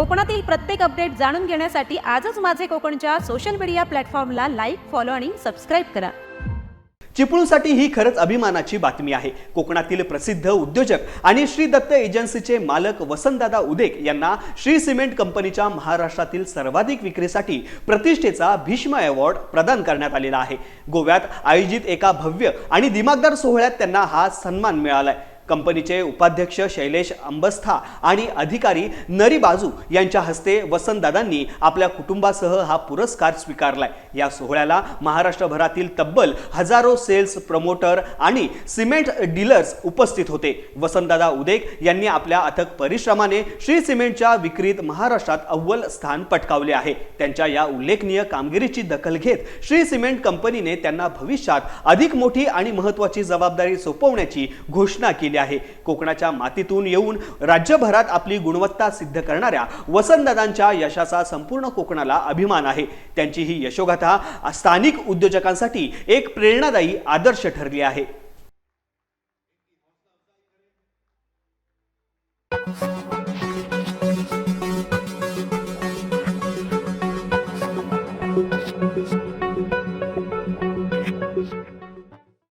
कोकणातील प्रत्येक अपडेट जाणून घेण्यासाठी आजच माझे कोकणच्या सोशल मीडिया प्लॅटफॉर्मला लाईक फॉलो आणि सबस्क्राईब करा. चिपळूणसाठी ही खरंच अभिमानाची बातमी आहे. कोकणातील प्रसिद्ध उद्योजक आणि श्री दत्त एजन्सीचे मालक वसंतदादा उदेक यांना श्री सिमेंट कंपनीच्या महाराष्ट्रातील सर्वाधिक विक्रीसाठी प्रतिष्ठेचा भीष्म अवॉर्ड प्रदान करण्यात आलेला आहे. गोव्यात आयोजित एका भव्य आणि दिमागदार सोहळ्यात त्यांना हा सन्मान मिळालाय. कंपनीचे उपाध्यक्ष शैलेश अंबस्था आणि अधिकारी नरी बाजू यांच्या हस्ते वसंतदादांनी आपल्या कुटुंबासह हा पुरस्कार स्वीकारलाय. या सोहळ्याला महाराष्ट्रभरातील तब्बल हजारो सेल्स प्रमोटर आणि सिमेंट डीलर्स उपस्थित होते. वसंतदादा उदेक यांनी आपल्या अथक परिश्रमाने श्री सिमेंटच्या विक्रीत महाराष्ट्रात अव्वल स्थान पटकावले आहे. त्यांच्या या उल्लेखनीय कामगिरीची दखल घेत श्री सिमेंट कंपनीने त्यांना भविष्यात अधिक मोठी आणि महत्त्वाची जबाबदारी सोपवण्याची घोषणा केली आहे. कोकणाच्या मातीतून येऊन राज्यभरात आपली गुणवत्ता सिद्ध करणाऱ्या वसंतदादांच्या यशाचा संपूर्ण कोकणाला अभिमान आहे. त्यांची ही यशोगाथा स्थानिक उद्योजकांसाठी एक प्रेरणादायी आदर्श ठरली आहे.